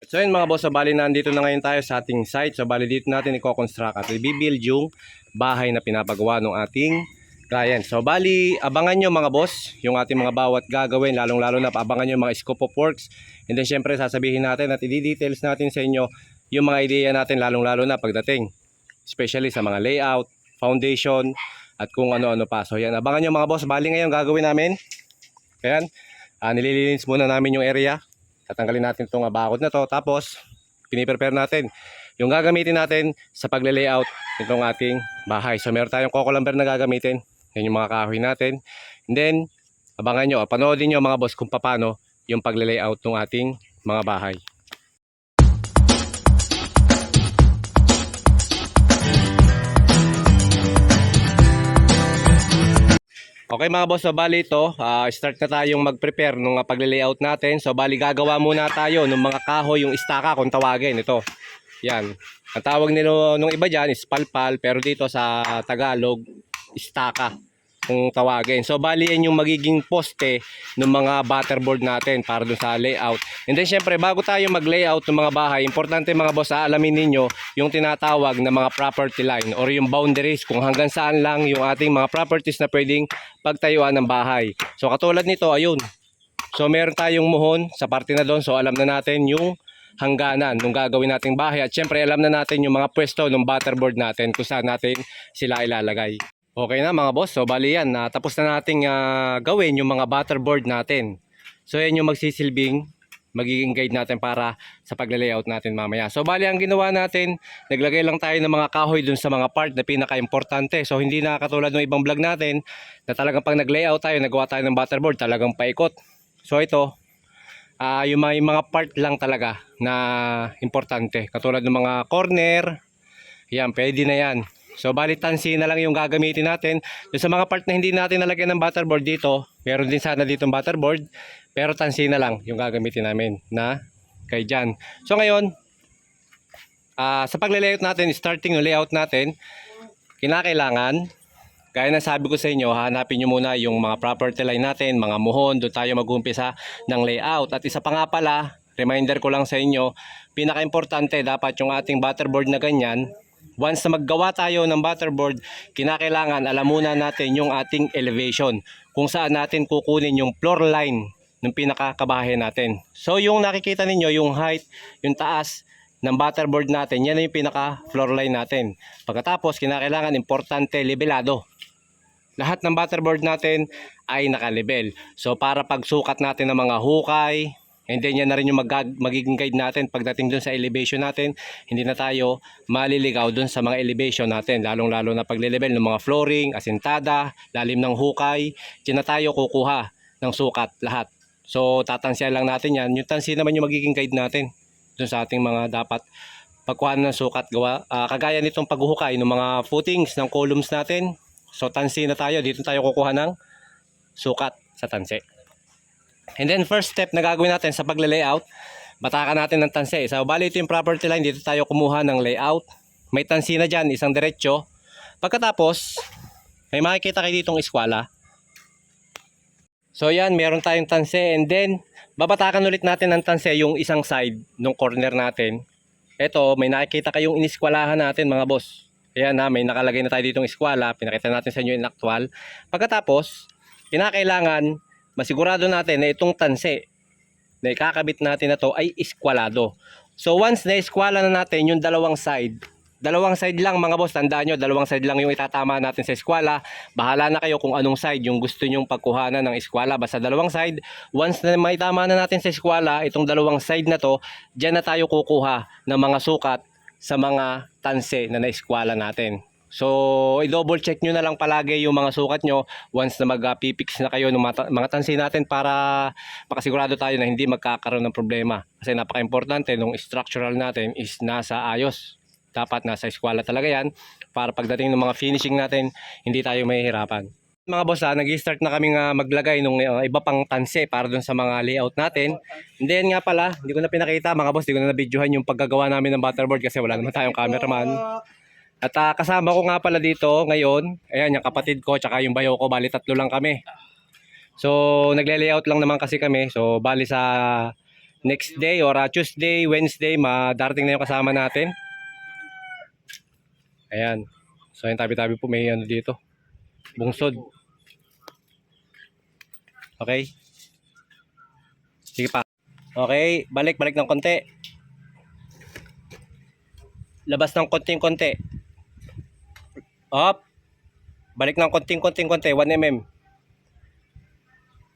So yun mga boss, so bali nandito na ngayon tayo sa ating site. So bali dito natin i-construct at i-build yung bahay na pinapagawa ng ating client. So bali, abangan nyo mga boss, yung ating mga bawat gagawin, lalong lalo na abangan nyo yung mga scope of works. And then syempre sasabihin natin at i-details natin sa inyo yung mga ideya natin lalong lalo na pagdating. Especially sa mga layout, foundation, at kung ano-ano pa. So yan, abangan nyo mga boss, bali ngayon gagawin namin. Ayan, ah, nililinis muna namin yung area tatanggalin natin itong ah, bakod na to. Tapos piniprepare natin yung gagamitin natin sa pagle-layout nitong ating bahay. So meron tayong coco lumber na gagamitin. Yan yung mga kahoy natin. And then abangan nyo panoodin nyo mga boss kung paano yung pagle-layout ng ating mga bahay Okay mga boss, so bali ito, ah, start na tayong mag-prepare nung uh, pagle-layout natin. So bali gagawa muna tayo ng mga kahoy, yung istaka kung tawagin. Ito, yan. Ang tawag nilo nung iba dyan is palpal, pero dito sa Tagalog, istaka kung tawagin. So bali yan yung magiging poste ng mga butterboard natin para dun sa layout. And then syempre bago tayo mag-layout ng mga bahay, importante mga boss, alamin ninyo yung tinatawag na mga property line or yung boundaries kung hanggang saan lang yung ating mga properties na pwedeng pagtayuan ng bahay. So katulad nito, ayun. So meron tayong muhon sa parte na doon. So alam na natin yung hangganan nung gagawin nating bahay. At syempre alam na natin yung mga pwesto ng butterboard natin kung saan natin sila ilalagay. Okay na mga boss. So bali yan. na tapos na nating ah, gawin yung mga butterboard natin. So yan yung magsisilbing magiging guide natin para sa pagle-layout natin mamaya. So bali ang ginawa natin, naglagay lang tayo ng mga kahoy dun sa mga part na pinaka-importante. So hindi na katulad ng ibang vlog natin na talagang pag nag-layout tayo, nagawa tayo ng butterboard, talagang paikot. So ito, ah yung may mga part lang talaga na importante. Katulad ng mga corner, yan, pwede na yan. So bali tansi na lang yung gagamitin natin. Yung sa mga part na hindi natin nalagyan ng butterboard dito, meron din sana dito butterboard, pero tansi na lang yung gagamitin namin na kay dyan. So ngayon, ah sa pagle-layout natin, starting yung layout natin, kinakailangan, gaya ng sabi ko sa inyo, hanapin nyo muna yung mga property line natin, mga muhon, doon tayo mag-umpisa ng layout. At isa pa nga pala, reminder ko lang sa inyo, pinaka-importante dapat yung ating butterboard na ganyan, once na maggawa tayo ng butterboard, kinakailangan alam muna natin yung ating elevation, kung saan natin kukunin yung floor line ng pinakakabahay natin. So yung nakikita ninyo, yung height, yung taas ng butterboard natin, yan na yung pinaka floor line natin. Pagkatapos, kinakailangan importante levelado. Lahat ng butterboard natin ay nakalibel. So para pagsukat natin ng mga hukay, and then yan na rin yung mag- magiging guide natin pagdating dun sa elevation natin, hindi na tayo maliligaw dun sa mga elevation natin, lalong-lalo na paglilibel ng mga flooring, asintada, lalim ng hukay, dyan na tayo kukuha ng sukat lahat. So tatansiyan lang natin yan. Yung tansi naman yung magiging guide natin dun sa ating mga dapat pagkuha ng sukat gawa. Ah, kagaya nitong paghuhukay ng mga footings ng columns natin. So tansi na tayo. Dito tayo kukuha ng sukat sa tansi. And then first step na gagawin natin sa pagle-layout, batakan natin ng tansi. So bali ito yung property line. Dito tayo kumuha ng layout. May tansi na dyan, isang diretsyo. Pagkatapos, may makikita kayo ditong eskwala. So yan, meron tayong tanse and then babatakan ulit natin ng tanse yung isang side ng corner natin. Ito, may nakikita kayong iniskwalahan natin mga boss. Ayan na, may nakalagay na tayo ditong eskwala. Pinakita natin sa inyo yung actual. Pagkatapos, kinakailangan masigurado natin na itong tanse na ikakabit natin na to ay iskwalado. So once na iskwala na natin yung dalawang side, dalawang side lang mga boss, tandaan nyo, dalawang side lang yung itatama natin sa eskwala. Bahala na kayo kung anong side yung gusto nyong pagkuhanan ng eskwala. Basta dalawang side, once na may tama na natin sa eskwala, itong dalawang side na to, dyan na tayo kukuha ng mga sukat sa mga tanse na naeskwala natin. So, i-double check nyo na lang palagi yung mga sukat nyo once na mag-pipix na kayo ng mga, mga natin para makasigurado tayo na hindi magkakaroon ng problema. Kasi napaka-importante nung structural natin is nasa ayos. Dapat nasa eskwala talaga yan para pagdating ng mga finishing natin, hindi tayo mahihirapan. Mga boss, ah, nag-start na kami nga maglagay ng iba pang tanse para dun sa mga layout natin. And then nga pala, hindi ko na pinakita mga boss, hindi ko na na-videohan yung paggagawa namin ng butterboard kasi wala naman tayong cameraman. At ah, kasama ko nga pala dito ngayon, ayan yung kapatid ko tsaka yung bayo ko, bali tatlo lang kami. So nagle-layout lang naman kasi kami. So bali sa next day or ah, Tuesday, Wednesday, madarating na yung kasama natin. Ayan. So, yung tabi-tabi po may ano dito. Bungsod. Okay. Sige pa. Okay, balik, balik ng konti. Labas ng konting-konti. Up. Balik ng konting-konting-konti, 1 mm.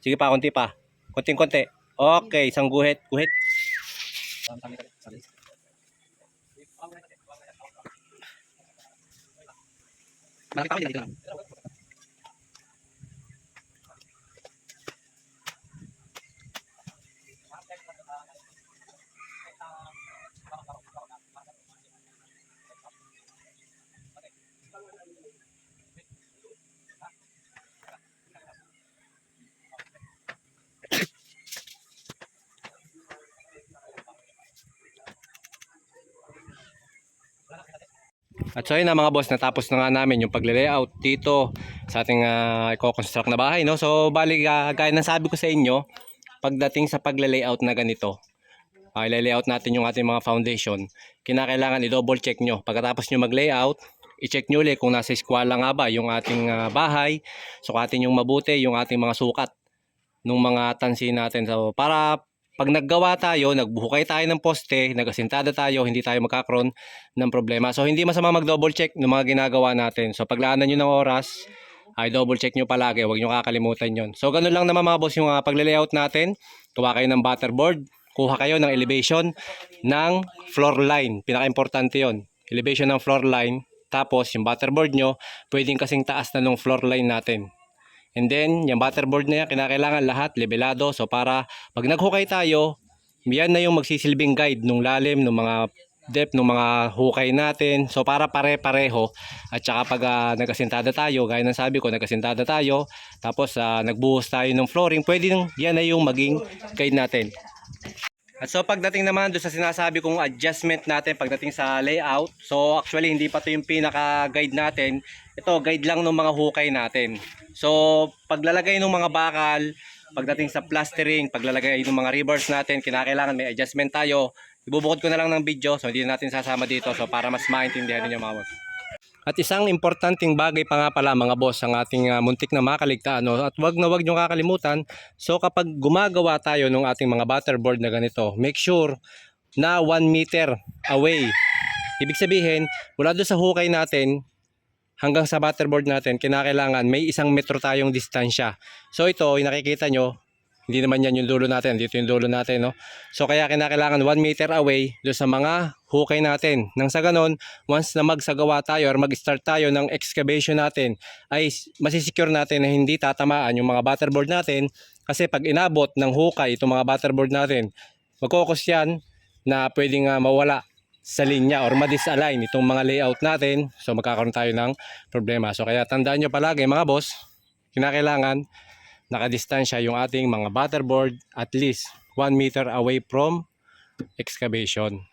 Sige pa, konti pa. Konting-konti. Okay, isang guhit, guhit. Malaki pa ako dito lang. At so na mga boss, natapos na nga namin yung pagle-layout dito sa ating uh, i-construct na bahay. No? So bali, uh, gaya ng sabi ko sa inyo, pagdating sa pagle-layout na ganito, uh, i-layout natin yung ating mga foundation, kinakailangan i-double check nyo. Pagkatapos nyo mag-layout, i-check nyo ulit kung nasa eskwala nga ba yung ating ah, bahay, sukatin yung mabuti yung ating mga sukat ng mga tansi natin. So para pag naggawa tayo, nagbuhukay tayo ng poste, nagasintada tayo, hindi tayo magkakaroon ng problema. So hindi masama mag-double check ng mga ginagawa natin. So paglaanan nyo ng oras, ay double check nyo palagi, huwag nyo kakalimutan yon. So ganun lang naman mga boss yung uh, pagle-layout natin. Kuha kayo ng butterboard, kuha kayo ng elevation ng floor line. Pinaka-importante yon. Elevation ng floor line. Tapos yung butterboard nyo, pwedeng kasing taas na ng floor line natin. And then, yung butterboard na yan, kinakailangan lahat levelado. So para pag naghukay tayo, yan na yung magsisilbing guide nung lalim, nung mga depth, nung mga hukay natin. So para pare-pareho. At saka pag ah, nagkasintada tayo, gaya ng sabi ko, nagkasintada tayo, tapos ah, nagbuhos tayo ng flooring, pwede nang yan na yung maging guide natin. At so pagdating naman doon sa sinasabi kong adjustment natin pagdating sa layout, so actually hindi pa to yung pinaka-guide natin. Ito, guide lang ng mga hukay natin. So paglalagay ng mga bakal, pagdating sa plastering, paglalagay ng mga reverse natin, kinakailangan may adjustment tayo. Ibubukod ko na lang ng video, so hindi na natin sasama dito so para mas maintindihan ninyo mga boss. At isang importanteng bagay pa nga pala mga boss ang ating ah, muntik na makaligtaan. No? At wag na wag nyo kakalimutan. So kapag gumagawa tayo ng ating mga butterboard na ganito, make sure na 1 meter away. Ibig sabihin, mula doon sa hukay natin, hanggang sa butterboard natin, kinakailangan may isang metro tayong distansya. So ito, yung nakikita nyo, hindi naman yan yung dulo natin, dito yung dulo natin. No? So kaya kinakailangan 1 meter away doon sa mga hukay natin. Nang sa ganon, once na magsagawa tayo or mag-start tayo ng excavation natin, ay masisecure natin na hindi tatamaan yung mga butterboard natin kasi pag inabot ng hukay itong mga butterboard natin, magkokos yan na pwedeng ah, mawala sa linya or ma-disalign itong mga layout natin. So magkakaroon tayo ng problema. So kaya tandaan nyo palagi mga boss, kinakailangan nakadistansya yung ating mga butterboard at least 1 meter away from excavation.